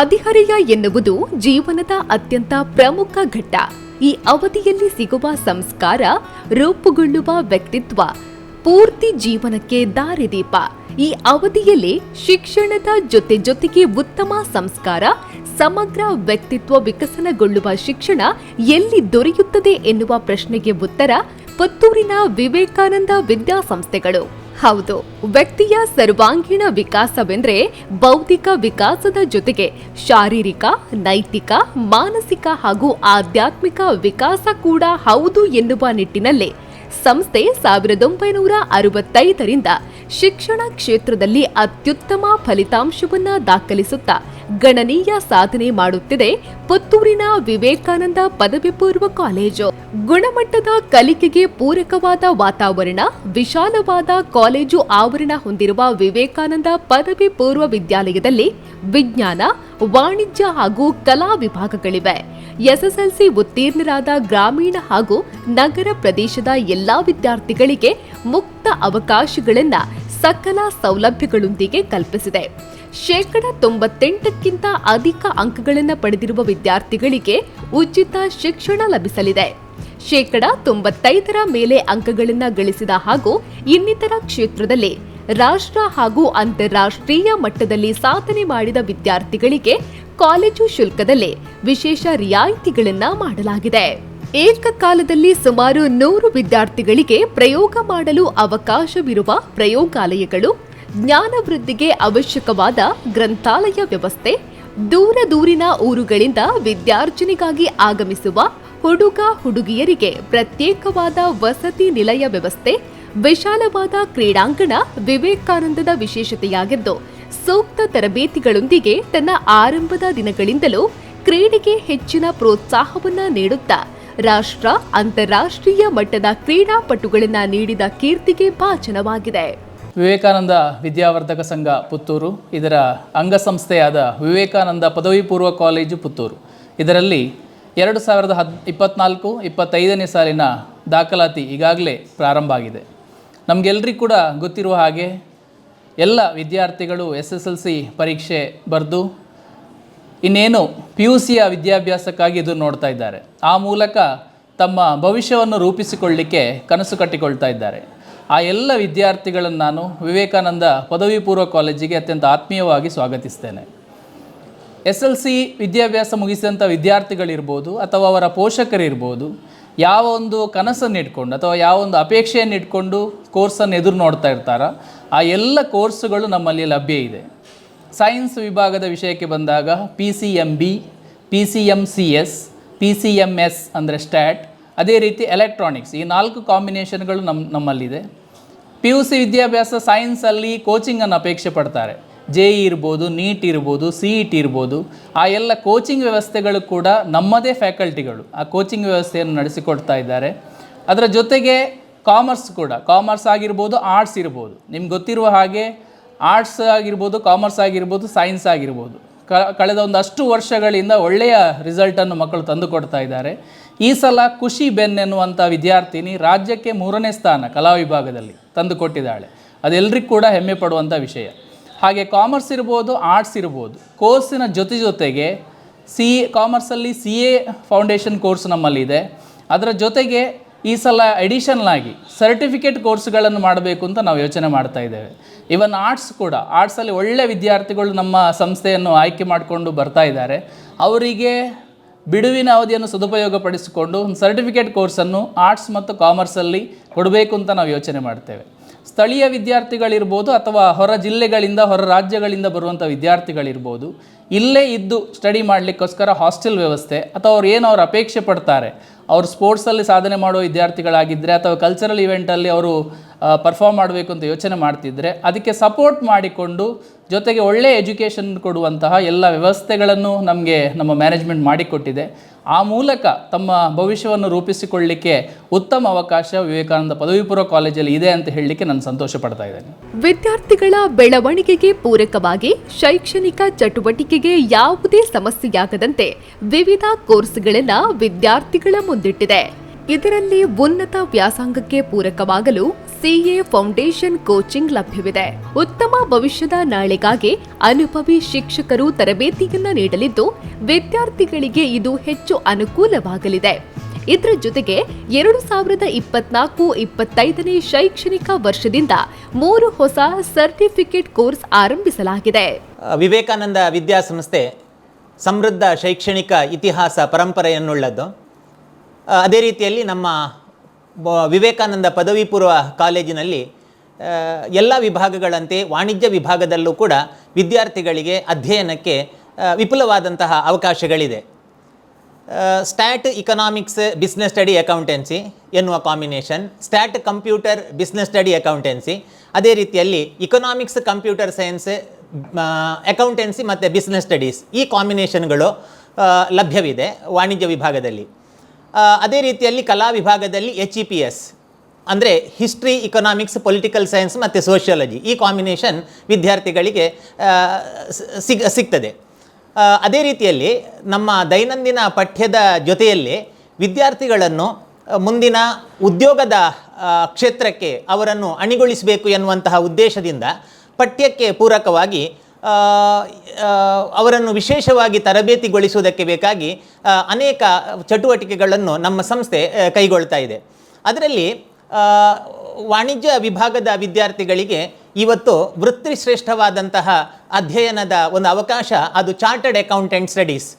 ಹದಿಹರೆಯ ಎನ್ನುವುದು ಜೀವನದ ಅತ್ಯಂತ ಪ್ರಮುಖ ಘಟ್ಟ. ಈ ಅವಧಿಯಲ್ಲಿ ಸಿಗುವ ಸಂಸ್ಕಾರ, ರೂಪುಗೊಳ್ಳುವ ವ್ಯಕ್ತಿತ್ವ, ಪೂರ್ತಿ ಜೀವನಕ್ಕೆ ದಾರಿದೀಪ. ಈ ಅವಧಿಯಲ್ಲಿ ಶಿಕ್ಷಣದ ಜೊತೆ ಜೊತೆಗೆ ಉತ್ತಮ ಸಂಸ್ಕಾರ, ಸಮಗ್ರ ವ್ಯಕ್ತಿತ್ವ ವಿಕಸನಗೊಳ್ಳುವ ಶಿಕ್ಷಣ ಎಲ್ಲಿ ದೊರೆಯುತ್ತದೆ ಎನ್ನುವ ಪ್ರಶ್ನೆಗೆ ಉತ್ತರ ಪುತ್ತೂರಿನ ವಿವೇಕಾನಂದ ವಿದ್ಯಾಸಂಸ್ಥೆಗಳು. ಹೌದು. ವ್ಯಕ್ತಿಯ ಸರ್ವಾಂಗೀಣ ವಿಕಾಸವೆಂದರೆ ಬೌದ್ಧಿಕ ವಿಕಾಸದ ಜೊತೆಗೆ ಶಾರೀರಿಕ, ನೈತಿಕ, ಮಾನಸಿಕ ಹಾಗೂ ಆಧ್ಯಾತ್ಮಿಕ ವಿಕಾಸ ಕೂಡ ಹೌದು ಎನ್ನುವ ನಿಟ್ಟಿನಲ್ಲಿ ಸಂಸ್ಥೆ ಸಾವಿರದ ಒಂಬೈನೂರ ಅರವತ್ತೈದರಿಂದ ಶಿಕ್ಷಣ ಕ್ಷೇತ್ರದಲ್ಲಿ ಅತ್ಯುತ್ತಮ ಫಲಿತಾಂಶವನ್ನು ದಾಖಲಿಸುತ್ತಾ ಗಣನೀಯ ಸಾಧನೆ ಮಾಡುತ್ತಿದೆ ಪುತ್ತೂರಿನ ವಿವೇಕಾನಂದ ಪದವಿ ಪೂರ್ವ ಕಾಲೇಜು. ಗುಣಮಟ್ಟದ ಕಲಿಕೆಗೆ ಪೂರಕವಾದ ವಾತಾವರಣ, ವಿಶಾಲವಾದ ಕಾಲೇಜು ಆವರಣ ಹೊಂದಿರುವ ವಿವೇಕಾನಂದ ಪದವಿ ಪೂರ್ವ ವಿದ್ಯಾಲಯದಲ್ಲಿ ವಿಜ್ಞಾನ, ವಾಣಿಜ್ಯ ಹಾಗೂ ಕಲಾ ವಿಭಾಗಗಳಿವೆ. ಎಸ್ಎಸ್ಎಲ್ಸಿ ಉತ್ತೀರ್ಣರಾದ ಗ್ರಾಮೀಣ ಹಾಗೂ ನಗರ ಪ್ರದೇಶದ ಎಲ್ಲಾ ವಿದ್ಯಾರ್ಥಿಗಳಿಗೆ ಮುಕ್ತ ಅವಕಾಶಗಳನ್ನ ಸಕಲ ಸೌಲಭ್ಯಗಳೊಂದಿಗೆ ಕಲ್ಪಿಸಿದೆ. ಶೇಕಡ ತೊಂಬತ್ತೆಂಟಕ್ಕಿಂತ ಅಧಿಕ ಅಂಕಗಳನ್ನು ಪಡೆದಿರುವ ವಿದ್ಯಾರ್ಥಿಗಳಿಗೆ ಉಚಿತ ಶಿಕ್ಷಣ ಲಭಿಸಲಿದೆ. ಶೇಕಡ ತೊಂಬತ್ತೈದರ ಮೇಲೆ ಅಂಕಗಳನ್ನು ಗಳಿಸಿದ ಹಾಗೂ ಇನ್ನಿತರ ಕ್ಷೇತ್ರದಲ್ಲಿ ರಾಷ್ಟ್ರ ಹಾಗೂ ಅಂತಾರಾಷ್ಟ್ರೀಯ ಮಟ್ಟದಲ್ಲಿ ಸಾಧನೆ ಮಾಡಿದ ವಿದ್ಯಾರ್ಥಿಗಳಿಗೆ ಕಾಲೇಜು ಶುಲ್ಕದಲ್ಲಿ ವಿಶೇಷ ರಿಯಾಯಿತಿಗಳನ್ನು ಮಾಡಲಾಗಿದೆ. ಏಕಕಾಲದಲ್ಲಿ ಸುಮಾರು ನೂರು ವಿದ್ಯಾರ್ಥಿಗಳಿಗೆ ಪ್ರಯೋಗ ಮಾಡಲು ಅವಕಾಶವಿರುವ ಪ್ರಯೋಗಾಲಯಗಳು ಜ್ಞಾನ ವೃದ್ಧಿಗೆ ಅವಶ್ಯಕವಾದ ಗ್ರಂಥಾಲಯ ವ್ಯವಸ್ಥೆ, ದೂರ ದೂರಿನ ಊರುಗಳಿಂದ ವಿದ್ಯಾರ್ಜನೆಗಾಗಿ ಆಗಮಿಸುವ ಹುಡುಗ ಹುಡುಗಿಯರಿಗೆ ಪ್ರತ್ಯೇಕವಾದ ವಸತಿ ನಿಲಯ ವ್ಯವಸ್ಥೆ, ವಿಶಾಲವಾದ ಕ್ರೀಡಾಂಗಣ, ವಿವೇಕಾನಂದದ ವಿಶೇಷತೆಯಾಗಿದ್ದು, ಸೂಕ್ತ ತರಬೇತಿಗಳೊಂದಿಗೆ ತನ್ನ ಆರಂಭದ ದಿನಗಳಿಂದಲೂ ಕ್ರೀಡೆಗೆ ಹೆಚ್ಚಿನ ಪ್ರೋತ್ಸಾಹವನ್ನು ನೀಡುತ್ತಾ ರಾಷ್ಟ್ರ, ಅಂತಾರಾಷ್ಟ್ರೀಯ ಮಟ್ಟದ ಕ್ರೀಡಾಪಟುಗಳನ್ನ ನೀಡಿದ ಕೀರ್ತಿಗೆ ಭಾಜನವಾಗಿದೆ. ವಿವೇಕಾನಂದ ವಿದ್ಯಾವರ್ಧಕ ಸಂಘ ಪುತ್ತೂರು, ಇದರ ಅಂಗಸಂಸ್ಥೆಯಾದ ವಿವೇಕಾನಂದ ಪದವಿ ಪೂರ್ವ ಕಾಲೇಜು ಪುತ್ತೂರು. ಇದರಲ್ಲಿ ಎರಡು ಸಾವಿರದ ಹದ್, ಇಪ್ಪತ್ನಾಲ್ಕು, ಇಪ್ಪತ್ತೈದನೇ ಸಾಲಿನ ದಾಖಲಾತಿ ಈಗಾಗಲೇ ಪ್ರಾರಂಭ ಆಗಿದೆ. ನಮಗೆಲ್ಲರಿಗೂ ಕೂಡ ಗೊತ್ತಿರುವ ಹಾಗೆ ಎಲ್ಲ ವಿದ್ಯಾರ್ಥಿಗಳು ಎಸ್ ಎಸ್ ಎಲ್ ಸಿ ಪರೀಕ್ಷೆ ಬರೆದು ಇನ್ನೇನು ಪಿ ಯು ಸಿಯ ವಿದ್ಯಾಭ್ಯಾಸಕ್ಕಾಗಿ ಇದು ನೋಡ್ತಾ ಇದ್ದಾರೆ. ಆ ಮೂಲಕ ತಮ್ಮ ಭವಿಷ್ಯವನ್ನು ರೂಪಿಸಿಕೊಳ್ಳಿಕ್ಕೆ ಕನಸು ಕಟ್ಟಿಕೊಳ್ತಾ ಇದ್ದಾರೆ. ಆ ಎಲ್ಲ ವಿದ್ಯಾರ್ಥಿಗಳನ್ನು ನಾನು ವಿವೇಕಾನಂದ ಪದವಿ ಪೂರ್ವ ಕಾಲೇಜಿಗೆ ಅತ್ಯಂತ ಆತ್ಮೀಯವಾಗಿ ಸ್ವಾಗತಿಸ್ತೇನೆ. ಎಸ್ ಎಲ್ ಸಿ ವಿದ್ಯಾಭ್ಯಾಸ ಮುಗಿಸಿದಂಥ ವಿದ್ಯಾರ್ಥಿಗಳಿರ್ಬೋದು ಅಥವಾ ಅವರ ಪೋಷಕರಿರ್ಬೋದು, ಯಾವ ಒಂದು ಕನಸನ್ನು ಇಟ್ಕೊಂಡು ಅಥವಾ ಯಾವ ಒಂದು ಅಪೇಕ್ಷೆಯನ್ನು ಇಟ್ಕೊಂಡು ಕೋರ್ಸನ್ನು ಎದುರು ನೋಡ್ತಾ ಇರ್ತಾರೋ, ಆ ಎಲ್ಲ ಕೋರ್ಸುಗಳು ನಮ್ಮಲ್ಲಿ ಲಭ್ಯ ಇದೆ. ಸೈನ್ಸ್ ವಿಭಾಗದ ವಿಷಯಕ್ಕೆ ಬಂದಾಗ P C M B P C M C S P C M S ಅಂದರೆ ಸ್ಟ್ಯಾಟ್ ಅದೇ ರೀತಿ ಎಲೆಕ್ಟ್ರಾನಿಕ್ಸ್ ಈ ನಾಲ್ಕು ಕಾಂಬಿನೇಷನ್ಗಳು ನಮ್ಮ ನಮ್ಮಲ್ಲಿದೆ. ಪಿ ಯು ಸಿ ವಿದ್ಯಾಭ್ಯಾಸ ಸೈನ್ಸಲ್ಲಿ ಕೋಚಿಂಗನ್ನು ಅಪೇಕ್ಷೆ ಪಡ್ತಾರೆ. ಜೆ ಇ ಇರ್ಬೋದು ನೀಟ್ ಇರ್ಬೋದು ಸಿ ಇ ಟಿ ಇರ್ಬೋದು. ಆ ಎಲ್ಲ ಕೋಚಿಂಗ್ ವ್ಯವಸ್ಥೆಗಳು ಕೂಡ ನಮ್ಮದೇ ಫ್ಯಾಕಲ್ಟಿಗಳು ಆ ಕೋಚಿಂಗ್ ವ್ಯವಸ್ಥೆಯನ್ನು ನಡೆಸಿಕೊಡ್ತಾ ಇದ್ದಾರೆ. ಅದರ ಜೊತೆಗೆ ಕಾಮರ್ಸ್ ಕೂಡ. ಕಾಮರ್ಸ್ ಆಗಿರ್ಬೋದು ಆರ್ಟ್ಸ್ ಇರ್ಬೋದು. ನಿಮ್ಗೆ ಗೊತ್ತಿರುವ ಹಾಗೆ ಆರ್ಟ್ಸ್ ಆಗಿರ್ಬೋದು ಕಾಮರ್ಸ್ ಆಗಿರ್ಬೋದು ಸೈನ್ಸ್ ಆಗಿರ್ಬೋದು. ಕ, ಕಳೆದ ಒಂದು ಅಷ್ಟು ವರ್ಷಗಳಿಂದ ಒಳ್ಳೆಯ ರಿಸಲ್ಟನ್ನು ಮಕ್ಕಳು ತಂದು ಕೊಡ್ತಾ ಇದ್ದಾರೆ. ಈ ಸಲ ಖುಷಿ ಬೆನ್ ಎನ್ನುವಂಥ ವಿದ್ಯಾರ್ಥಿನಿ ರಾಜ್ಯಕ್ಕೆ ಮೂರನೇ ಸ್ಥಾನ ಕಲಾ ವಿಭಾಗದಲ್ಲಿ ತಂದು ಕೊಟ್ಟಿದ್ದಾಳೆ. ಅದೆಲ್ಲರಿಗೂ ಕೂಡ ಹೆಮ್ಮೆ ಪಡುವಂಥ ವಿಷಯ. ಹಾಗೆ ಕಾಮರ್ಸ್ ಇರ್ಬೋದು ಆರ್ಟ್ಸ್ ಇರ್ಬೋದು ಕೋರ್ಸಿನ ಜೊತೆ ಜೊತೆಗೆ ಸಿ ಕಾಮರ್ಸಲ್ಲಿ ಸಿ ಎ ಫೌಂಡೇಶನ್ ಕೋರ್ಸ್ ನಮ್ಮಲ್ಲಿದೆ. ಅದರ ಜೊತೆಗೆ ಈ ಸಲ ಅಡಿಷನಲ್ ಆಗಿ ಸರ್ಟಿಫಿಕೇಟ್ ಕೋರ್ಸ್ಗಳನ್ನು ಮಾಡಬೇಕು ಅಂತ ನಾವು ಯೋಚನೆ ಮಾಡ್ತಾ ಇದ್ದೇವೆ. ಇವನ್ ಆರ್ಟ್ಸ್ ಕೂಡ ಆರ್ಟ್ಸಲ್ಲಿ ಒಳ್ಳೆ ವಿದ್ಯಾರ್ಥಿಗಳು ನಮ್ಮ ಸಂಸ್ಥೆಯನ್ನು ಆಯ್ಕೆ ಮಾಡಿಕೊಂಡು ಬರ್ತಾ ಇದ್ದಾರೆ. ಅವರಿಗೆ ಬಿಡುವಿನ ಅವಧಿಯನ್ನು ಸದುಪಯೋಗಪಡಿಸಿಕೊಂಡು ಒಂದು ಸರ್ಟಿಫಿಕೇಟ್ ಕೋರ್ಸನ್ನು ಆರ್ಟ್ಸ್ ಮತ್ತು ಕಾಮರ್ಸಲ್ಲಿ ಕೊಡಬೇಕು ಅಂತ ನಾವು ಯೋಚನೆ ಮಾಡ್ತೇವೆ. ಸ್ಥಳೀಯ ವಿದ್ಯಾರ್ಥಿಗಳಿರ್ಬೋದು ಅಥವಾ ಹೊರ ಜಿಲ್ಲೆಗಳಿಂದ, ಹೊರ ರಾಜ್ಯಗಳಿಂದ ಬರುವಂಥ ವಿದ್ಯಾರ್ಥಿಗಳಿರ್ಬೋದು ಇಲ್ಲೇ ಇದ್ದು ಸ್ಟಡಿ ಮಾಡಲಿಕ್ಕೋಸ್ಕರ ಹಾಸ್ಟೆಲ್ ವ್ಯವಸ್ಥೆ ಅಥವಾ ಅವ್ರು ಏನು ಅವ್ರು ಅಪೇಕ್ಷೆ ಪಡ್ತಾರೆ. ಅವರು ಸ್ಪೋರ್ಟ್ಸಲ್ಲಿ ಸಾಧನೆ ಮಾಡುವ ವಿದ್ಯಾರ್ಥಿಗಳಾಗಿದ್ದರೆ ಅಥವಾ ಕಲ್ಚರಲ್ ಇವೆಂಟಲ್ಲಿ ಅವರು ಪರ್ಫಾರ್ಮ್ ಮಾಡಬೇಕು ಅಂತ ಯೋಚನೆ ಮಾಡ್ತಿದ್ದರೆ ಅದಕ್ಕೆ ಸಪೋರ್ಟ್ ಮಾಡಿಕೊಂಡು ಜೊತೆಗೆ ಒಳ್ಳೆಯ ಎಜುಕೇಷನ್ ಕೊಡುವಂತಹ ಎಲ್ಲ ವ್ಯವಸ್ಥೆಗಳನ್ನು ನಮಗೆ ನಮ್ಮ ಮ್ಯಾನೇಜ್ಮೆಂಟ್ ಮಾಡಿಕೊಟ್ಟಿದೆ. ಆ ಮೂಲಕ ತಮ್ಮ ಭವಿಷ್ಯವನ್ನು ರೂಪಿಸಿಕೊಳ್ಳಲಿಕ್ಕೆ ಉತ್ತಮ ಅವಕಾಶ ವಿವೇಕಾನಂದ ಪದವಿ ಪೂರ್ವ ಕಾಲೇಜಲ್ಲಿ ಇದೆ ಅಂತ ಹೇಳಲಿಕ್ಕೆ ನಾನು ಸಂತೋಷ ಪಡ್ತಾ ಇದ್ದೇನೆ. ವಿದ್ಯಾರ್ಥಿಗಳ ಬೆಳವಣಿಗೆಗೆ ಪೂರಕವಾಗಿ ಶೈಕ್ಷಣಿಕ ಚಟುವಟಿಕೆಗೆ ಯಾವುದೇ ಸಮಸ್ಯೆಯಾಗದಂತೆ ವಿವಿಧ ಕೋರ್ಸ್ಗಳನ್ನು ವಿದ್ಯಾರ್ಥಿಗಳ ಮುಂದಿಟ್ಟಿದೆ. ಇದರಲ್ಲಿ ಉನ್ನತ ವ್ಯಾಸಂಗಕ್ಕೆ ಪೂರಕವಾಗಲು ಸಿಎ ಫೌಂಡೇಶನ್ ಕೋಚಿಂಗ್ ಲಭ್ಯವಿದೆ. ಉತ್ತಮ ಭವಿಷ್ಯದ ನಾಳೆಗಾಗಿ ಅನುಭವಿ ಶಿಕ್ಷಕರು ತರಬೇತಿಯನ್ನ ನೀಡಲಿದ್ದು, ವಿದ್ಯಾರ್ಥಿಗಳಿಗೆ ಇದು ಹೆಚ್ಚು ಅನುಕೂಲವಾಗಲಿದೆ. ಇದರ ಜೊತೆಗೆ ಎರಡು ಸಾವಿರದ ಇಪ್ಪತ್ನಾಲ್ಕು ಇಪ್ಪತ್ತೈದನೇ ಶೈಕ್ಷಣಿಕ ವರ್ಷದಿಂದ ಮೂರು ಹೊಸ ಸರ್ಟಿಫಿಕೇಟ್ ಕೋರ್ಸ್ ಆರಂಭಿಸಲಾಗಿದೆ. ವಿವೇಕಾನಂದ ವಿದ್ಯಾಸಂಸ್ಥೆ ಸಮೃದ್ಧ ಶೈಕ್ಷಣಿಕ ಇತಿಹಾಸ ಪರಂಪರೆಯನ್ನುಳ್ಳದ್ದು. ಅದೇ ರೀತಿಯಲ್ಲಿ ನಮ್ಮ ವಿವೇಕಾನಂದ ಪದವಿ ಪೂರ್ವ ಕಾಲೇಜಿನಲ್ಲಿ ಎಲ್ಲ ವಿಭಾಗಗಳಂತೆ ವಾಣಿಜ್ಯ ವಿಭಾಗದಲ್ಲೂ ಕೂಡ ವಿದ್ಯಾರ್ಥಿಗಳಿಗೆ ಅಧ್ಯಯನಕ್ಕೆ ವಿಪುಲವಾದಂತಹ ಅವಕಾಶಗಳಿದೆ. Stat economics business study accountancy ಎನ್ನುವ combination, stat computer business study accountancy, ಅದೇ ರೀತಿಯಲ್ಲಿ ಇಕನಾಮಿಕ್ಸ್ ಕಂಪ್ಯೂಟರ್ ಸೈನ್ಸ್ ಅಕೌಂಟೆನ್ಸಿ ಮತ್ತು ಬಿಸ್ನೆಸ್ ಸ್ಟಡೀಸ್ ಈ ಕಾಂಬಿನೇಷನ್ಗಳು ಲಭ್ಯವಿದೆ ವಾಣಿಜ್ಯ ವಿಭಾಗದಲ್ಲಿ. ಅದೇ ರೀತಿಯಲ್ಲಿ ಕಲಾ ವಿಭಾಗದಲ್ಲಿ ಎಚ್ ಇ ಪಿ ಎಸ್ ಅಂದರೆ ಹಿಸ್ಟ್ರಿ ಇಕನಾಮಿಕ್ಸ್ ಪೊಲಿಟಿಕಲ್ ಸೈನ್ಸ್ ಮತ್ತು ಸೋಷಿಯಾಲಜಿ ಈ ಕಾಂಬಿನೇಷನ್ ವಿದ್ಯಾರ್ಥಿಗಳಿಗೆ ಸಿಗ್ ಸಿಗ್ತದೆ. ಅದೇ ರೀತಿಯಲ್ಲಿ ನಮ್ಮ ದೈನಂದಿನ ಪಠ್ಯದ ಜೊತೆಯಲ್ಲಿ ವಿದ್ಯಾರ್ಥಿಗಳನ್ನು ಮುಂದಿನ ಉದ್ಯೋಗದ ಕ್ಷೇತ್ರಕ್ಕೆ ಅವರನ್ನು ಅಣಿಗೊಳಿಸಬೇಕು ಎನ್ನುವಂತಹ ಉದ್ದೇಶದಿಂದ ಪಠ್ಯಕ್ಕೆ ಪೂರಕವಾಗಿ ಅವರನ್ನು ವಿಶೇಷವಾಗಿ ತರಬೇತಿಗೊಳಿಸುವುದಕ್ಕೆ ಬೇಕಾಗಿ ಅನೇಕ ಚಟುವಟಿಕೆಗಳನ್ನು ನಮ್ಮ ಸಂಸ್ಥೆ ಕೈಗೊಳ್ತಾ ಇದೆ. ಅದರಲ್ಲಿ ವಾಣಿಜ್ಯ ವಿಭಾಗದ ವಿದ್ಯಾರ್ಥಿಗಳಿಗೆ ಇವತ್ತು ವೃತ್ತಿಶ್ರೇಷ್ಠವಾದಂತಹ ಅಧ್ಯಯನದ ಒಂದು ಅವಕಾಶ, ಅದು ಚಾರ್ಟರ್ಡ್ ಅಕೌಂಟೆಂಟ್ ಸ್ಟಡೀಸ್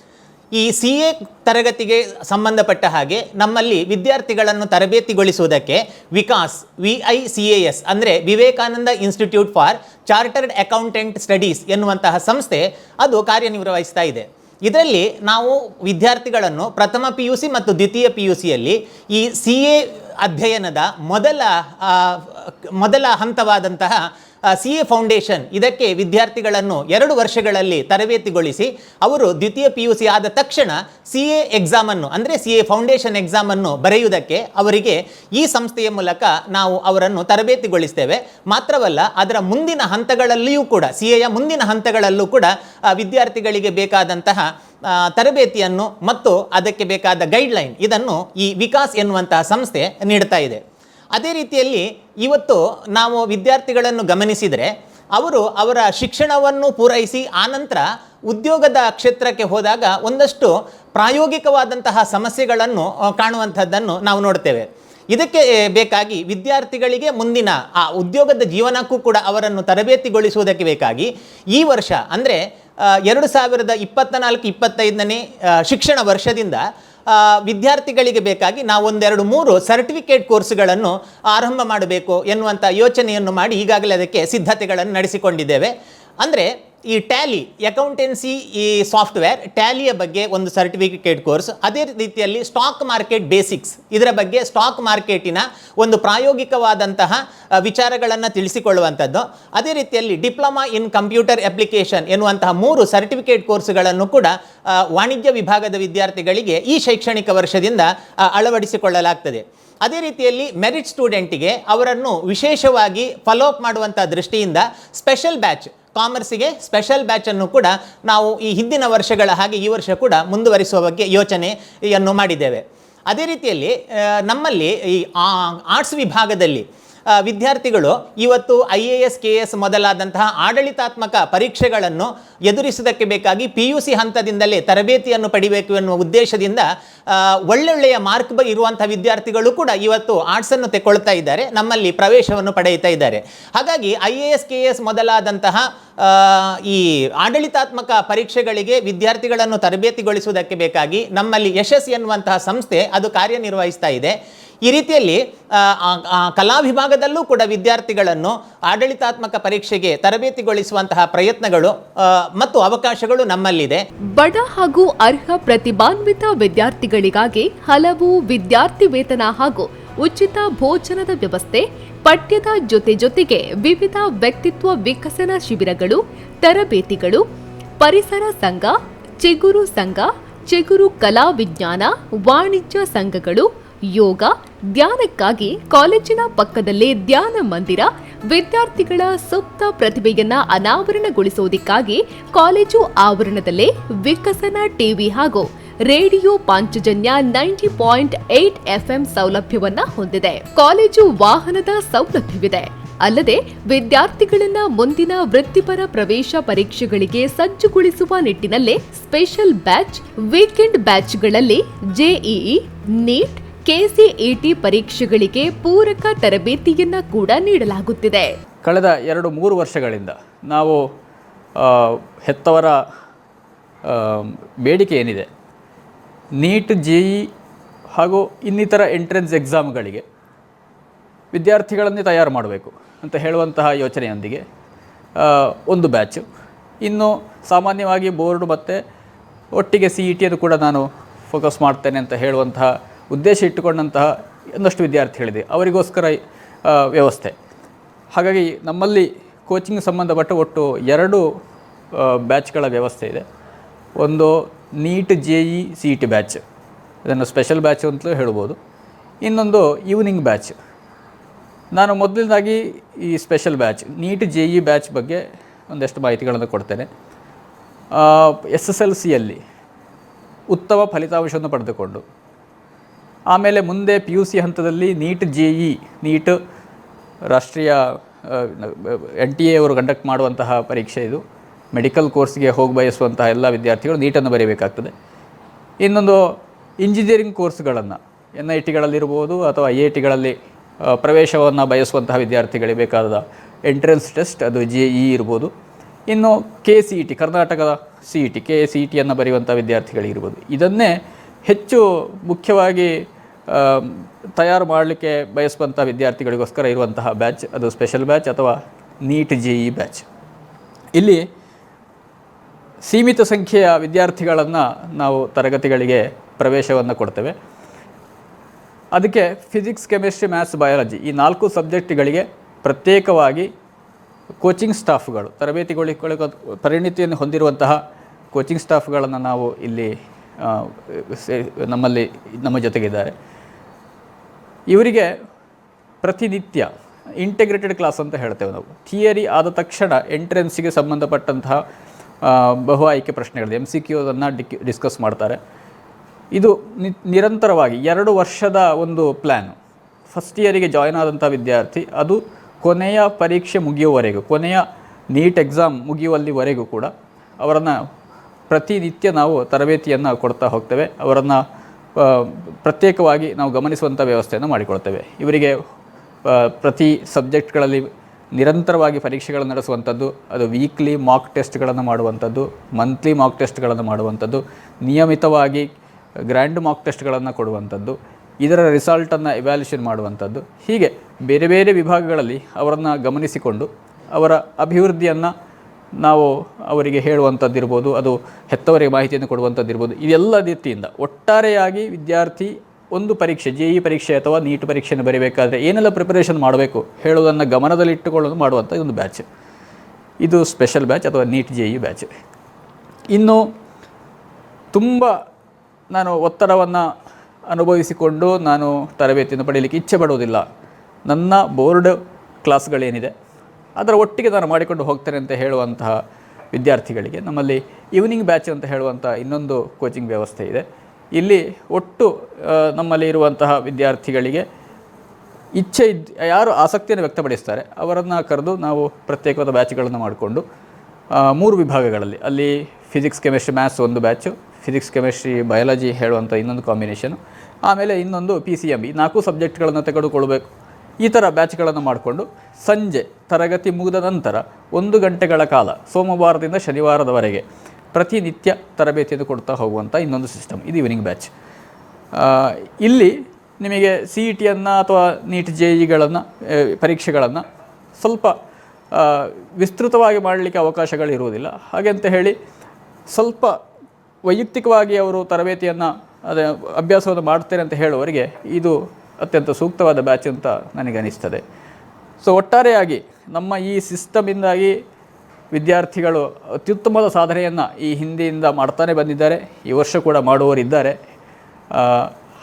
ಈ ಸಿ ಎ ತರಗತಿಗೆ ಸಂಬಂಧಪಟ್ಟ ಹಾಗೆ ನಮ್ಮಲ್ಲಿ ವಿದ್ಯಾರ್ಥಿಗಳನ್ನು ತರಬೇತಿಗೊಳಿಸುವುದಕ್ಕೆ Vikas V I C A S ಅಂದರೆ Vivekananda institute for chartered accountant studies ಎನ್ನುವಂತಹ ಸಂಸ್ಥೆ ಅದು ಕಾರ್ಯನಿರ್ವಹಿಸ್ತಾ ಇದೆ. ಇದರಲ್ಲಿ ನಾವು ವಿದ್ಯಾರ್ಥಿಗಳನ್ನು ಪ್ರಥಮ ಪಿ ಯು ಸಿ ಮತ್ತು ದ್ವಿತೀಯ ಪಿ ಯು ಸಿಯಲ್ಲಿ ಈ ಸಿ ಎ ಅಧ್ಯಯನದ ಮೊದಲ ಮೊದಲ ಹಂತವಾದಂತಹ ಸಿ ಎ ಫೌಂಡೇಶನ್ ಇದಕ್ಕೆ ವಿದ್ಯಾರ್ಥಿಗಳನ್ನು ಎರಡು ವರ್ಷಗಳಲ್ಲಿ ತರಬೇತಿಗೊಳಿಸಿ, ಅವರು ದ್ವಿತೀಯ ಪಿ ಯು ಸಿ ಆದ ತಕ್ಷಣ ಸಿ ಎ ಎಕ್ಸಾಮನ್ನು ಅಂದರೆ ಸಿ ಎ ಫೌಂಡೇಶನ್ ಎಕ್ಸಾಮನ್ನು ಬರೆಯುವುದಕ್ಕೆ ಅವರಿಗೆ ಈ ಸಂಸ್ಥೆಯ ಮೂಲಕ ನಾವು ಅವರನ್ನು ತರಬೇತಿಗೊಳಿಸ್ತೇವೆ. ಮಾತ್ರವಲ್ಲ, ಅದರ ಮುಂದಿನ ಹಂತಗಳಲ್ಲಿಯೂ ಕೂಡ ಸಿ ಎಯ ಮುಂದಿನ ಹಂತಗಳಲ್ಲೂ ಕೂಡ ವಿದ್ಯಾರ್ಥಿಗಳಿಗೆ ಬೇಕಾದಂತಹ ತರಬೇತಿಯನ್ನು ಮತ್ತು ಅದಕ್ಕೆ ಬೇಕಾದ ಗೈಡ್ಲೈನ್ ಇದನ್ನು ಈ ವಿಕಾಸ್ ಎನ್ನುವಂತಹ ಸಂಸ್ಥೆ ನೀಡ್ತಾ ಇದೆ. ಅದೇ ರೀತಿಯಲ್ಲಿ ಇವತ್ತು ನಾವು ವಿದ್ಯಾರ್ಥಿಗಳನ್ನು ಗಮನಿಸಿದರೆ ಅವರು ಅವರ ಶಿಕ್ಷಣವನ್ನು ಪೂರೈಸಿ ಆನಂತರ ಉದ್ಯೋಗದ ಕ್ಷೇತ್ರಕ್ಕೆ ಹೋದಾಗ ಒಂದಷ್ಟು ಪ್ರಾಯೋಗಿಕವಾದಂತಹ ಸಮಸ್ಯೆಗಳನ್ನು ಕಾಣುವಂಥದ್ದನ್ನು ನಾವು ನೋಡ್ತೇವೆ. ಇದಕ್ಕೆ ಬೇಕಾಗಿ ವಿದ್ಯಾರ್ಥಿಗಳಿಗೆ ಮುಂದಿನ, ಆ, ಉದ್ಯೋಗದ ಜೀವನಕ್ಕೂ ಕೂಡ ಅವರನ್ನು ತರಬೇತಿಗೊಳಿಸುವುದಕ್ಕೆ ಬೇಕಾಗಿ ಈ ವರ್ಷ, ಅಂದರೆ ಎರಡು ಸಾವಿರದ ಇಪ್ಪತ್ತ ನಾಲ್ಕು ಇಪ್ಪತ್ತೈದನೇ ಶಿಕ್ಷಣ ವರ್ಷದಿಂದ ವಿದ್ಯಾರ್ಥಿಗಳಿಗೆ ಬೇಕಾಗಿ ನಾವು ಒಂದೆರಡು ಮೂರು ಸರ್ಟಿಫಿಕೇಟ್ ಕೋರ್ಸ್ಗಳನ್ನು ಆರಂಭ ಮಾಡಬೇಕು ಎನ್ನುವಂಥ ಯೋಚನೆಯನ್ನು ಮಾಡಿ ಈಗಾಗಲೇ ಅದಕ್ಕೆ ಸಿದ್ಧತೆಗಳನ್ನು ನಡೆಸಿಕೊಂಡಿದ್ದೇವೆ. ಅಂದರೆ ಈ ಟ್ಯಾಲಿ ಅಕೌಂಟೆನ್ಸಿ ಈ ಸಾಫ್ಟ್ವೇರ್ ಟ್ಯಾಲಿಯ ಬಗ್ಗೆ ಒಂದು ಸರ್ಟಿಫಿಕೇಟ್ ಕೋರ್ಸ್ ಅದೇ ರೀತಿಯಲ್ಲಿ ಸ್ಟಾಕ್ ಮಾರ್ಕೆಟ್ ಬೇಸಿಕ್ಸ್ ಇದರ ಬಗ್ಗೆ ಸ್ಟಾಕ್ ಮಾರ್ಕೆಟಿನ ಒಂದು ಪ್ರಾಯೋಗಿಕವಾದಂತಹ ವಿಚಾರಗಳನ್ನು ತಿಳಿಸಿಕೊಳ್ಳುವಂಥದ್ದು. ಅದೇ ರೀತಿಯಲ್ಲಿ ಡಿಪ್ಲೊಮಾ ಇನ್ ಕಂಪ್ಯೂಟರ್ ಅಪ್ಲಿಕೇಶನ್ ಎನ್ನುವಂತಹ ಮೂರು ಸರ್ಟಿಫಿಕೇಟ್ ಕೋರ್ಸ್ಗಳನ್ನು ಕೂಡ ವಾಣಿಜ್ಯ ವಿಭಾಗದ ವಿದ್ಯಾರ್ಥಿಗಳಿಗೆ ಈ ಶೈಕ್ಷಣಿಕ ವರ್ಷದಿಂದ ಅಳವಡಿಸಿಕೊಳ್ಳಲಾಗ್ತದೆ. ಅದೇ ರೀತಿಯಲ್ಲಿ ಮೆರಿಟ್ ಸ್ಟೂಡೆಂಟಿಗೆ ಅವರನ್ನು ವಿಶೇಷವಾಗಿ ಫಾಲೋಅಪ್ ಮಾಡುವಂಥ ದೃಷ್ಟಿಯಿಂದ ಸ್ಪೆಷಲ್ ಬ್ಯಾಚ್ ಕಾಮರ್ಸಿಗೆ ಸ್ಪೆಷಲ್ ಬ್ಯಾಚನ್ನು ಕೂಡ ನಾವು ಈ ಹಿಂದಿನ ವರ್ಷಗಳ ಹಾಗೆ ಈ ವರ್ಷ ಕೂಡ ಮುಂದುವರಿಸುವ ಬಗ್ಗೆ ಯೋಚನೆಯನ್ನು ಮಾಡಿದ್ದೇವೆ. ಅದೇ ರೀತಿಯಲ್ಲಿ ನಮ್ಮಲ್ಲಿ ಈ ಆರ್ಟ್ಸ್ ವಿಭಾಗದಲ್ಲಿ ವಿದ್ಯಾರ್ಥಿಗಳು ಇವತ್ತು I A S, K S ಮೊದಲಾದಂತಹ ಆಡಳಿತಾತ್ಮಕ ಪರೀಕ್ಷೆಗಳನ್ನು ಎದುರಿಸುವುದಕ್ಕೆ ಬೇಕಾಗಿ ಪಿ ಯು ಸಿ ಹಂತದಿಂದಲೇ ತರಬೇತಿಯನ್ನು ಪಡಿಬೇಕು ಎನ್ನುವ ಉದ್ದೇಶದಿಂದ ಒಳ್ಳೊಳ್ಳೆಯ ಮಾರ್ಕ್ ಬ ಇರುವಂಥ ವಿದ್ಯಾರ್ಥಿಗಳು ಕೂಡ ಇವತ್ತು ಆರ್ಟ್ಸನ್ನು ತೆಕ್ಕೊಳ್ತಾ ಇದ್ದಾರೆ, ನಮ್ಮಲ್ಲಿ ಪ್ರವೇಶವನ್ನು ಪಡೆಯುತ್ತಾ ಇದ್ದಾರೆ. ಹಾಗಾಗಿ I A S, K S ಮೊದಲಾದಂತಹ ಈ ಆಡಳಿತಾತ್ಮಕ ಪರೀಕ್ಷೆಗಳಿಗೆ ವಿದ್ಯಾರ್ಥಿಗಳನ್ನು ತರಬೇತಿಗೊಳಿಸುವುದಕ್ಕೆ ಬೇಕಾಗಿ ನಮ್ಮಲ್ಲಿ ಯಶಸ್ ಎನ್ನುವಂತಹ ಸಂಸ್ಥೆ ಅದು ಕಾರ್ಯನಿರ್ವಹಿಸ್ತಾ ಇದೆ. ಈ ರೀತಿಯಲ್ಲಿ ಕಲಾ ವಿಭಾಗದಲ್ಲೂ ಕೂಡ ವಿದ್ಯಾರ್ಥಿಗಳನ್ನು ಆಡಳಿತಾತ್ಮಕ ಪರೀಕ್ಷೆಗೆ ತರಬೇತಿಗೊಳಿಸುವಂತಹ ಪ್ರಯತ್ನಗಳು ಮತ್ತು ಅವಕಾಶಗಳು ನಮ್ಮಲ್ಲಿದೆ. ಬಡ ಹಾಗೂ ಅರ್ಹ ಪ್ರತಿಭಾನ್ವಿತ ವಿದ್ಯಾರ್ಥಿಗಳಿಗಾಗಿ ಹಲವು ವಿದ್ಯಾರ್ಥಿ ವೇತನ ಹಾಗೂ ಉಚಿತ ಭೋಜನದ ವ್ಯವಸ್ಥೆ, ಪಠ್ಯದ ಜೊತೆ ಜೊತೆಗೆ ವಿವಿಧ ವ್ಯಕ್ತಿತ್ವ ವಿಕಸನ ಶಿಬಿರಗಳು, ತರಬೇತಿಗಳು, ಪರಿಸರ ಸಂಘ, ಚಿಗುರು ಸಂಘ, ಚಿಗುರು ಕಲಾ ವಿಜ್ಞಾನ, ವಾಣಿಜ್ಯ ಸಂಘಗಳು ಯೋಗ, ಧ್ಯಾನಕ್ಕಾಗಿ ಕಾಲೇಜಿನ ಪಕ್ಕದಲ್ಲೇ ಧ್ಯಾನ ಮಂದಿರ, ವಿದ್ಯಾರ್ಥಿಗಳ ಸುಪ್ತ ಪ್ರತಿಭೆಯನ್ನ ಅನಾವರಣಗೊಳಿಸುವುದಕ್ಕಾಗಿ ಕಾಲೇಜು ಆವರಣದಲ್ಲೇ ವಿಕಸನ ಟಿವಿ ಹಾಗೂ radio Panchajanya ninety point eight FM ಸೌಲಭ್ಯವನ್ನ ಹೊಂದಿದೆ. ಕಾಲೇಜು ವಾಹನದ ಸೌಲಭ್ಯವಿದೆ. ಅಲ್ಲದೆ ವಿದ್ಯಾರ್ಥಿಗಳನ್ನ ಮುಂದಿನ ವೃತ್ತಿಪರ ಪ್ರವೇಶ ಪರೀಕ್ಷೆಗಳಿಗೆ ಸಜ್ಜುಗೊಳಿಸುವ ನಿಟ್ಟಿನಲ್ಲಿ ಸ್ಪೆಷಲ್ ಬ್ಯಾಚ್, ವೀಕೆಂಡ್ ಬ್ಯಾಚ್ಗಳಲ್ಲಿ ಜೆಇಇ, ನೀಟ್ ಕೆಸಿಇಟಿ ಪರೀಕ್ಷೆಗಳಿಗೆ ಪೂರಕ ತರಬೇತಿಯನ್ನು ಕೂಡ ನೀಡಲಾಗುತ್ತಿದೆ. ಕಳೆದ ಎರಡು ಮೂರು ವರ್ಷಗಳಿಂದ ನಾವು ಹೆತ್ತವರ ಬೇಡಿಕೆ ಏನಿದೆ? ನೀಟ್ ಜೆ ಇ ಹಾಗೂ ಇನ್ನಿತರ ಎಂಟ್ರೆನ್ಸ್ ಎಕ್ಸಾಮ್ಗಳಿಗೆ ವಿದ್ಯಾರ್ಥಿಗಳನ್ನೇ ತಯಾರು ಮಾಡಬೇಕು ಅಂತ ಹೇಳುವಂತಹ ಯೋಚನೆಯೊಂದಿಗೆ ಒಂದು ಬ್ಯಾಚು. ಇನ್ನು ಸಾಮಾನ್ಯವಾಗಿ ಬೋರ್ಡ್ ಮತ್ತು ಒಟ್ಟಿಗೆ ಸಿ ಇ ಟಿಯನ್ನು ಕೂಡ ನಾನು ಫೋಕಸ್ ಮಾಡ್ತೇನೆ ಅಂತ ಹೇಳುವಂತಹ ಉದ್ದೇಶ ಇಟ್ಟುಕೊಂಡಂತಹ ಒಂದಷ್ಟು ವಿದ್ಯಾರ್ಥಿಗಳಿದೆ ಅವರಿಗೋಸ್ಕರ ವ್ಯವಸ್ಥೆ. ಹಾಗಾಗಿ ನಮ್ಮಲ್ಲಿ ಕೋಚಿಂಗ್ ಸಂಬಂಧಪಟ್ಟ ಒಟ್ಟು ಎರಡು ಬ್ಯಾಚ್ಗಳ ವ್ಯವಸ್ಥೆ ಇದೆ. ಒಂದು NEET J E C E T batch ಇದನ್ನು ಸ್ಪೆಷಲ್ ಬ್ಯಾಚ್ ಅಂತಲೂ ಹೇಳ್ಬೋದು. ಇನ್ನೊಂದು ಈವ್ನಿಂಗ್ ಬ್ಯಾಚ್ ನಾನು ಮೊದಲನೇದಾಗಿ ಈ special batch NEET J E batch ಬಗ್ಗೆ ಒಂದಷ್ಟು ಮಾಹಿತಿಗಳನ್ನು ಕೊಡ್ತೇನೆ. ಎಸ್ ಎಸ್ ಎಲ್ ಸಿಯಲ್ಲಿ ಉತ್ತಮ ಫಲಿತಾಂಶವನ್ನು ಪಡೆದುಕೊಂಡು ಆಮೇಲೆ ಮುಂದೆ ಪಿ ಯು ಸಿ ಹಂತದಲ್ಲಿ ನೀಟ್ ಜೆ ಇ ನೀಟ್ ರಾಷ್ಟ್ರೀಯ ಎನ್ ಟಿ ಎ ಅವರು ಕಂಡಕ್ಟ್ ಮಾಡುವಂತಹ ಪರೀಕ್ಷೆ ಇದು. ಮೆಡಿಕಲ್ ಕೋರ್ಸ್ಗೆ ಹೋಗಿ ಬಯಸುವಂತಹ ಎಲ್ಲ ವಿದ್ಯಾರ್ಥಿಗಳು ನೀಟನ್ನು ಬರೀಬೇಕಾಗ್ತದೆ. ಇನ್ನೊಂದು ಇಂಜಿನಿಯರಿಂಗ್ ಕೋರ್ಸ್ಗಳನ್ನು ಎನ್ ಐ ಟಿಗಳಲ್ಲಿರ್ಬೋದು ಅಥವಾ ಐ ಐ ಟಿಗಳಲ್ಲಿ ಪ್ರವೇಶವನ್ನು ಬಯಸುವಂತಹ ವಿದ್ಯಾರ್ಥಿಗಳಿಗೆ ಬೇಕಾದ ಎಂಟ್ರೆನ್ಸ್ ಟೆಸ್ಟ್ ಅದು ಜೆ ಇ ಇರ್ಬೋದು. ಇನ್ನು ಕೆ ಸಿ ಇ ಟಿ ಕರ್ನಾಟಕದ C E T K C E ಟಿಯನ್ನು ಬರೆಯುವಂಥ ವಿದ್ಯಾರ್ಥಿಗಳಿರ್ಬೋದು. ಇದನ್ನೇ ಹೆಚ್ಚು ಮುಖ್ಯವಾಗಿ ತಯಾರು ಮಾಡಲಿಕ್ಕೆ ಬಯಸುವಂಥ ವಿದ್ಯಾರ್ಥಿಗಳಿಗೋಸ್ಕರ ಇರುವಂತಹ ಬ್ಯಾಚ್, ಅದು ಸ್ಪೆಷಲ್ ಬ್ಯಾಚ್ ಅಥವಾ ನೀಟ್ ಜಿ ಇ ಬ್ಯಾಚ್. ಇಲ್ಲಿ ಸೀಮಿತ ಸಂಖ್ಯೆಯ ವಿದ್ಯಾರ್ಥಿಗಳನ್ನು ನಾವು ತರಗತಿಗಳಿಗೆ ಪ್ರವೇಶವನ್ನು ಕೊಡ್ತೇವೆ. ಅದಕ್ಕೆ ಫಿಸಿಕ್ಸ್, ಕೆಮಿಸ್ಟ್ರಿ, ಮ್ಯಾಥ್ಸ್, ಬಯಾಲಜಿ ಈ ನಾಲ್ಕು ಸಬ್ಜೆಕ್ಟ್ಗಳಿಗೆ ಪ್ರತ್ಯೇಕವಾಗಿ ಕೋಚಿಂಗ್ ಸ್ಟಾಫ್ಗಳು, ತರಬೇತಿಗೊಳಿಕೊಳ್ಳ, ಪರಿಣಿತಿಯನ್ನು ಹೊಂದಿರುವಂತಹ ಕೋಚಿಂಗ್ ಸ್ಟಾಫ್ಗಳನ್ನು ನಾವು ಇಲ್ಲಿ ನಮ್ಮಲ್ಲಿ, ನಮ್ಮ ಜೊತೆಗಿದ್ದಾರೆ. ಇವರಿಗೆ ಪ್ರತಿನಿತ್ಯ ಇಂಟಿಗ್ರೇಟೆಡ್ ಕ್ಲಾಸ್ ಅಂತ ಹೇಳ್ತೇವೆ ನಾವು. ಥಿಯರಿ ಆದ ತಕ್ಷಣ ಎಂಟ್ರೆನ್ಸಿಗೆ ಸಂಬಂಧಪಟ್ಟಂತಹ ಬಹು ಆಯ್ಕೆ ಪ್ರಶ್ನೆಗಳು ಎಂ ಸಿ ಕ್ಯೂದನ್ನು ಡಿಕ್ ಡಿಸ್ಕಸ್ ಮಾಡ್ತಾರೆ. ಇದು ನಿ- ನಿರಂತರವಾಗಿ ಎರಡು ವರ್ಷದ ಒಂದು ಪ್ಲ್ಯಾನ್ ಫಸ್ಟ್ ಇಯರಿಗೆ ಜಾಯ್ನ್ ಆದಂಥ ವಿದ್ಯಾರ್ಥಿ, ಅದು ಕೊನೆಯ ಪರೀಕ್ಷೆ ಮುಗಿಯುವವರೆಗೂ, ಕೊನೆಯ ನೀಟ್ ಎಕ್ಸಾಮ್ ಮುಗಿಯುವಲ್ಲಿವರೆಗೂ ಕೂಡ ಅವರನ್ನು ಪ್ರತಿನಿತ್ಯ ನಾವು ತರಬೇತಿಯನ್ನು ಕೊಡ್ತಾ ಹೋಗ್ತೇವೆ. ಅವರನ್ನು ಪ್ರತ್ಯೇಕವಾಗಿ ನಾವು ಗಮನಿಸುವಂಥ ವ್ಯವಸ್ಥೆಯನ್ನು ಮಾಡಿಕೊಳ್ತೇವೆ ಇವರಿಗೆ ಪ್ರತಿ ಸಬ್ಜೆಕ್ಟ್ಗಳಲ್ಲಿ ನಿರಂತರವಾಗಿ ಪರೀಕ್ಷೆಗಳನ್ನು ನಡೆಸುವಂಥದ್ದು ಅದು ವೀಕ್ಲಿ ಮಾಕ್ ಟೆಸ್ಟ್ಗಳನ್ನು ಮಾಡುವಂಥದ್ದು ಮಂತ್ಲಿ ಮಾಕ್ ಟೆಸ್ಟ್ಗಳನ್ನು ಮಾಡುವಂಥದ್ದು ನಿಯಮಿತವಾಗಿ ಗ್ರ್ಯಾಂಡ್ ಮಾಕ್ ಟೆಸ್ಟ್ಗಳನ್ನು ಕೊಡುವಂಥದ್ದು ಇದರ ರಿಸಲ್ಟನ್ನು ಇವ್ಯಾಲ್ಯೂಷನ್ ಮಾಡುವಂಥದ್ದು ಹೀಗೆ ಬೇರೆ ಬೇರೆ ವಿಭಾಗಗಳಲ್ಲಿ ಅವರನ್ನು ಗಮನಿಸಿಕೊಂಡು ಅವರ ಅಭಿವೃದ್ಧಿಯನ್ನು ನಾವು ಅವರಿಗೆ ಹೇಳುವಂಥದ್ದಿರ್ಬೋದು ಅದು ಹೆತ್ತವರಿಗೆ ಮಾಹಿತಿಯನ್ನು ಕೊಡುವಂಥದ್ದಿರ್ಬೋದು ಇದೆಲ್ಲ ರೀತಿಯಿಂದ ಒಟ್ಟಾರೆಯಾಗಿ ವಿದ್ಯಾರ್ಥಿ ಒಂದು ಪರೀಕ್ಷೆ, ಜೆ ಇ ಪರೀಕ್ಷೆ ಅಥವಾ ನೀಟ್ ಪರೀಕ್ಷೆಯನ್ನು ಬರೀಬೇಕಾದ್ರೆ ಏನೆಲ್ಲ ಪ್ರಿಪರೇಷನ್ ಮಾಡಬೇಕು ಹೇಳುವುದನ್ನು ಗಮನದಲ್ಲಿಟ್ಟುಕೊಳ್ಳಲು ಮಾಡುವಂಥ ಒಂದು ಬ್ಯಾಚ್ ಇದು ಸ್ಪೆಷಲ್ ಬ್ಯಾಚ್ ಅಥವಾ ನೀಟ್ ಜೆ ಇ ಬ್ಯಾಚ್ ಇನ್ನು ತುಂಬ ನಾನು ಒತ್ತಡವನ್ನು ಅನುಭವಿಸಿಕೊಂಡು ನಾನು ತರಬೇತಿಯನ್ನು ಪಡೆಯಲಿಕ್ಕೆ ಇಚ್ಛೆ ಪಡುವುದಿಲ್ಲ. ನನ್ನ ಬೋರ್ಡ್ ಕ್ಲಾಸ್ಗಳೇನಿದೆ ಅದರ ಒಟ್ಟಿಗೆ ನಾನು ಮಾಡಿಕೊಂಡು ಹೋಗ್ತೇನೆ ಅಂತ ಹೇಳುವಂತಹ ವಿದ್ಯಾರ್ಥಿಗಳಿಗೆ ನಮ್ಮಲ್ಲಿ ಈವ್ನಿಂಗ್ ಬ್ಯಾಚ್ ಅಂತ ಹೇಳುವಂಥ ಇನ್ನೊಂದು ಕೋಚಿಂಗ್ ವ್ಯವಸ್ಥೆ ಇದೆ. ಇಲ್ಲಿ ಒಟ್ಟು ನಮ್ಮಲ್ಲಿ ಇರುವಂತಹ ವಿದ್ಯಾರ್ಥಿಗಳಿಗೆ ಇಚ್ಛೆ ಇದ್, ಯಾರು ಆಸಕ್ತಿಯನ್ನು ವ್ಯಕ್ತಪಡಿಸ್ತಾರೆ, ಅವರನ್ನು ಕರೆದು ನಾವು ಪ್ರತ್ಯೇಕವಾದ ಬ್ಯಾಚ್ಗಳನ್ನು ಮಾಡಿಕೊಂಡು ಮೂರು ವಿಭಾಗಗಳಲ್ಲಿ, ಅಲ್ಲಿ ಫಿಸಿಕ್ಸ್ ಕೆಮಿಸ್ಟ್ರಿ ಮ್ಯಾಥ್ಸ್ ಒಂದು ಬ್ಯಾಚು ಫಿಸಿಕ್ಸ್ ಕೆಮಿಸ್ಟ್ರಿ ಬಯಾಲಜಿ ಹೇಳುವಂಥ ಇನ್ನೊಂದು ಕಾಂಬಿನೇಷನು ಆಮೇಲೆ ಇನ್ನೊಂದು ಪಿ ಸಿ ಎಂ ಈ ನಾಲ್ಕು ಸಬ್ಜೆಕ್ಟ್ಗಳನ್ನು ತೆಗೆದುಕೊಳ್ಬೇಕು. ಈ ಥರ ಬ್ಯಾಚ್ಗಳನ್ನು ಮಾಡಿಕೊಂಡು ಸಂಜೆ ತರಗತಿ ಮುಗಿದ ನಂತರ ಒಂದು ಗಂಟೆಗಳ ಕಾಲ ಸೋಮವಾರದಿಂದ ಶನಿವಾರದವರೆಗೆ ಪ್ರತಿನಿತ್ಯ ತರಬೇತಿಯನ್ನು ಕೊಡ್ತಾ ಹೋಗುವಂಥ ಇನ್ನೊಂದು ಸಿಸ್ಟಮ್. ಇದು ಈವ್ನಿಂಗ್ ಬ್ಯಾಚ್ ಇಲ್ಲಿ ನಿಮಗೆ ಸಿ ಇ ಟಿಯನ್ನು ಅಥವಾ ನೀಟ್ ಜೆ ಇಗಳನ್ನು ಪರೀಕ್ಷೆಗಳನ್ನು ಸ್ವಲ್ಪ ವಿಸ್ತೃತವಾಗಿ ಮಾಡಲಿಕ್ಕೆ ಅವಕಾಶಗಳಿರುವುದಿಲ್ಲ. ಹಾಗೆ ಅಂತ ಹೇಳಿ ಸ್ವಲ್ಪ ವೈಯಕ್ತಿಕವಾಗಿ ಅವರು ತರಬೇತಿಯನ್ನು, ಅದೇ, ಅಭ್ಯಾಸವನ್ನು ಮಾಡ್ತೇನೆ ಅಂತ ಹೇಳುವವರಿಗೆ ಇದು ಅತ್ಯಂತ ಸೂಕ್ತವಾದ ಬ್ಯಾಚ್ ಅಂತ ನನಗೆ ಅನಿಸ್ತದೆ. ಸೊ ಒಟ್ಟಾರೆಯಾಗಿ ನಮ್ಮ ಈ ಸಿಸ್ಟಮಿಂದಾಗಿ ವಿದ್ಯಾರ್ಥಿಗಳು ಅತ್ಯುತ್ತಮದ ಸಾಧನೆಯನ್ನು ಈ ಹಿಂದಿಯಿಂದ ಮಾಡ್ತಾನೆ ಬಂದಿದ್ದಾರೆ. ಈ ವರ್ಷ ಕೂಡ ಮಾಡುವವರಿದ್ದಾರೆ.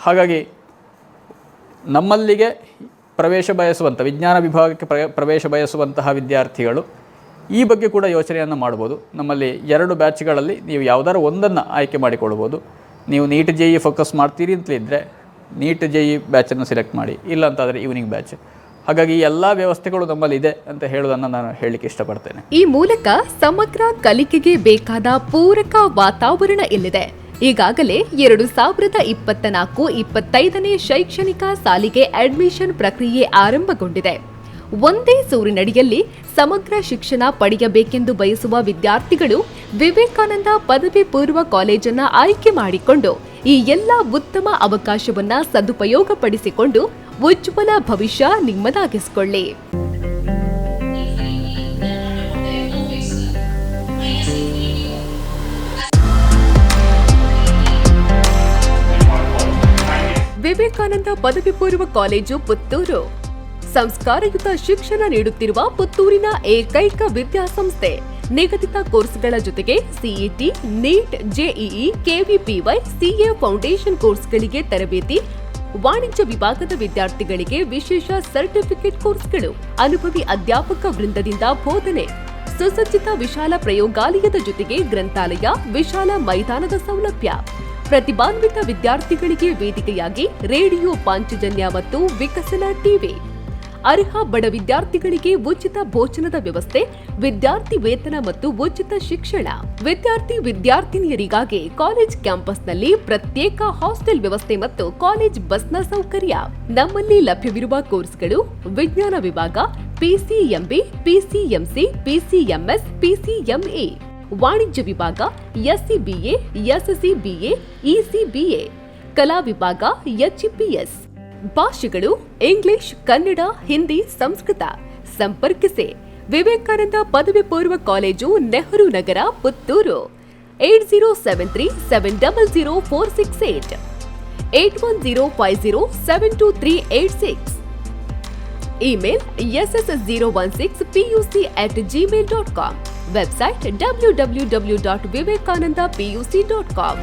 ಹಾಗಾಗಿ ನಮ್ಮಲ್ಲಿಗೆ ಪ್ರವೇಶ ಬಯಸುವಂಥ ವಿಜ್ಞಾನ ವಿಭಾಗಕ್ಕೆ ಪ್ರ ಪ್ರವೇಶ ಬಯಸುವಂತಹ ವಿದ್ಯಾರ್ಥಿಗಳು ಈ ಬಗ್ಗೆ ಕೂಡ ಯೋಚನೆಯನ್ನು ಮಾಡ್ಬೋದು. ನಮ್ಮಲ್ಲಿ ಎರಡು ಬ್ಯಾಚ್ಗಳಲ್ಲಿ ನೀವು ಯಾವುದಾದ್ರು ಒಂದನ್ನು ಆಯ್ಕೆ ಮಾಡಿಕೊಳ್ಬೋದು ನೀವು ನೀಟ್ ಜೆ ಇ ಫೋಕಸ್ ಮಾಡ್ತೀರಿ ಅಂತಲಿದ್ದರೆ ನೀಟ್ ಜೆ ಇ ಬ್ಯಾಚನ್ನು ಸೆಲೆಕ್ಟ್ ಮಾಡಿ ಇಲ್ಲ ಅಂತಾದರೆ ಈವ್ನಿಂಗ್ ಬ್ಯಾಚ್ ಹಾಗಾಗಿ ಎಲ್ಲ ವ್ಯವಸ್ಥೆಗಳು ನಮ್ಮಲ್ಲಿ ಇದೆ ಅಂತ ಹೇಳೋದನ್ನು ನಾನು ಹೇಳಲಿಕ್ಕೆ ಇಷ್ಟಪಡ್ತೇನೆ. ಈ ಮೂಲಕ ಸಮಗ್ರ ಕಲಿಕೆಗೆ ಬೇಕಾದ ಪೂರಕ ವಾತಾವರಣ ಇಲ್ಲಿದೆ. ಈಗಾಗಲೇ ಎರಡು ಸಾವಿರದ ಇಪ್ಪತ್ತ ನಾಲ್ಕು ಇಪ್ಪತ್ತೈದನೇ ಶೈಕ್ಷಣಿಕ ಸಾಲಿಗೆ ಅಡ್ಮಿಷನ್ ಪ್ರಕ್ರಿಯೆ ಆರಂಭಗೊಂಡಿದೆ. ಒಂದೇ ಸೂರಿನಡಿಯಲ್ಲಿ ಸಮಗ್ರ ಶಿಕ್ಷಣ ಪಡೆಯಬೇಕೆಂದು ಬಯಸುವ ವಿದ್ಯಾರ್ಥಿಗಳು ವಿವೇಕಾನಂದ ಪದವಿ ಪೂರ್ವ ಕಾಲೇಜನ್ನು ಆಯ್ಕೆ ಮಾಡಿಕೊಂಡು ಈ ಎಲ್ಲ ಉತ್ತಮ ಅವಕಾಶವನ್ನ ಸದುಪಯೋಗಪಡಿಸಿಕೊಂಡು ಉಜ್ವಲ ಭವಿಷ್ಯ ನಿಮ್ಮದಾಗಿಸಿಕೊಳ್ಳಿ. ವಿವೇಕಾನಂದ ಪದವಿ ಪೂರ್ವ ಕಾಲೇಜು ಪುತ್ತೂರು. ಸಂಸ್ಕಾರಯುತ ಶಿಕ್ಷಣ ನೀಡುತ್ತಿರುವ ಪುತ್ತೂರಿನ ಏಕೈಕ ವಿದ್ಯಾಸಂಸ್ಥೆ ನಿಗದಿತ ಕೋರ್ಸ್ಗಳ ಜೊತೆಗೆ CET NEET JEE KVPY CA foundation ಕೋರ್ಸ್ಗಳಿಗೆ ತರಬೇತಿ, ವಾಣಿಜ್ಯ ವಿಭಾಗದ ವಿದ್ಯಾರ್ಥಿಗಳಿಗೆ ವಿಶೇಷ ಸರ್ಟಿಫಿಕೇಟ್ ಕೋರ್ಸ್ಗಳು, ಅನುಭವಿ ಅಧ್ಯಾಪಕ ವೃಂದದಿಂದ ಬೋಧನೆ, ಸುಸಜ್ಜಿತ ವಿಶಾಲ ಪ್ರಯೋಗಾಲಯದ ಜೊತೆಗೆ ಗ್ರಂಥಾಲಯ, ವಿಶಾಲ ಮೈದಾನದ ಸೌಲಭ್ಯ, ಪ್ರತಿಭಾನ್ವಿತ ವಿದ್ಯಾರ್ಥಿಗಳಿಗೆ ವೇದಿಕೆಯಾಗಿ ರೇಡಿಯೋ ಪಾಂಚಜನ್ಯ ಮತ್ತು ವಿಕಸನ ಟಿವಿ ಅರ್ಹ ಬಡ ವಿದ್ಯಾರ್ಥಿಗಳಿಗೆ ಉಚಿತ ಭೋಜನದ ವ್ಯವಸ್ಥೆ, ವಿದ್ಯಾರ್ಥಿ ವೇತನ ಮತ್ತು ಉಚಿತ ಶಿಕ್ಷಣ. ವಿದ್ಯಾರ್ಥಿ ವಿದ್ಯಾರ್ಥಿನಿಯರಿಗಾಗಿ ಕಾಲೇಜ್ ಕ್ಯಾಂಪಸ್ನಲ್ಲಿ ಪ್ರತ್ಯೇಕ ಹಾಸ್ಟೆಲ್ ವ್ಯವಸ್ಥೆ ಮತ್ತು ಕಾಲೇಜ್ ಬಸ್ನ ಸೌಕರ್ಯ. ನಮ್ಮಲ್ಲಿ ಲಭ್ಯವಿರುವ ಕೋರ್ಸ್ಗಳು ವಿಜ್ಞಾನ ವಿಭಾಗ ಪಿಸಿಎಂಬಿ ಪಿಸಿಎಂಸಿ ಪಿಸಿಎಂಎಸ್ ಪಿಸಿಎಂಎ ವಾಣಿಜ್ಯ ವಿಭಾಗ ಎಸ್ಸಿಬಿಎ ಎಸ್ಸಿಬಿಎ ಇಸಿಬಿಎ ಕಲಾ ವಿಭಾಗ ಎಚ್ಇಪಿಎಸ್ ಭಾಷೆಗಳು ಇಂಗ್ಲಿಷ್, ಕನ್ನಡ, ಹಿಂದಿ, ಸಂಸ್ಕೃತ. ಸಂಪರ್ಕಿಸಿ. ವಿವೇಕಾನಂದ ಪದವಿ ಪೂರ್ವ college Nehru Nagar, Puttur. Eight zero seven three seven double zero four six eight. Eight one zero five zero seven two three eight six. Email S S zero one six PUC at Gmail dot com website W W W dot Vivekananda PUC dot com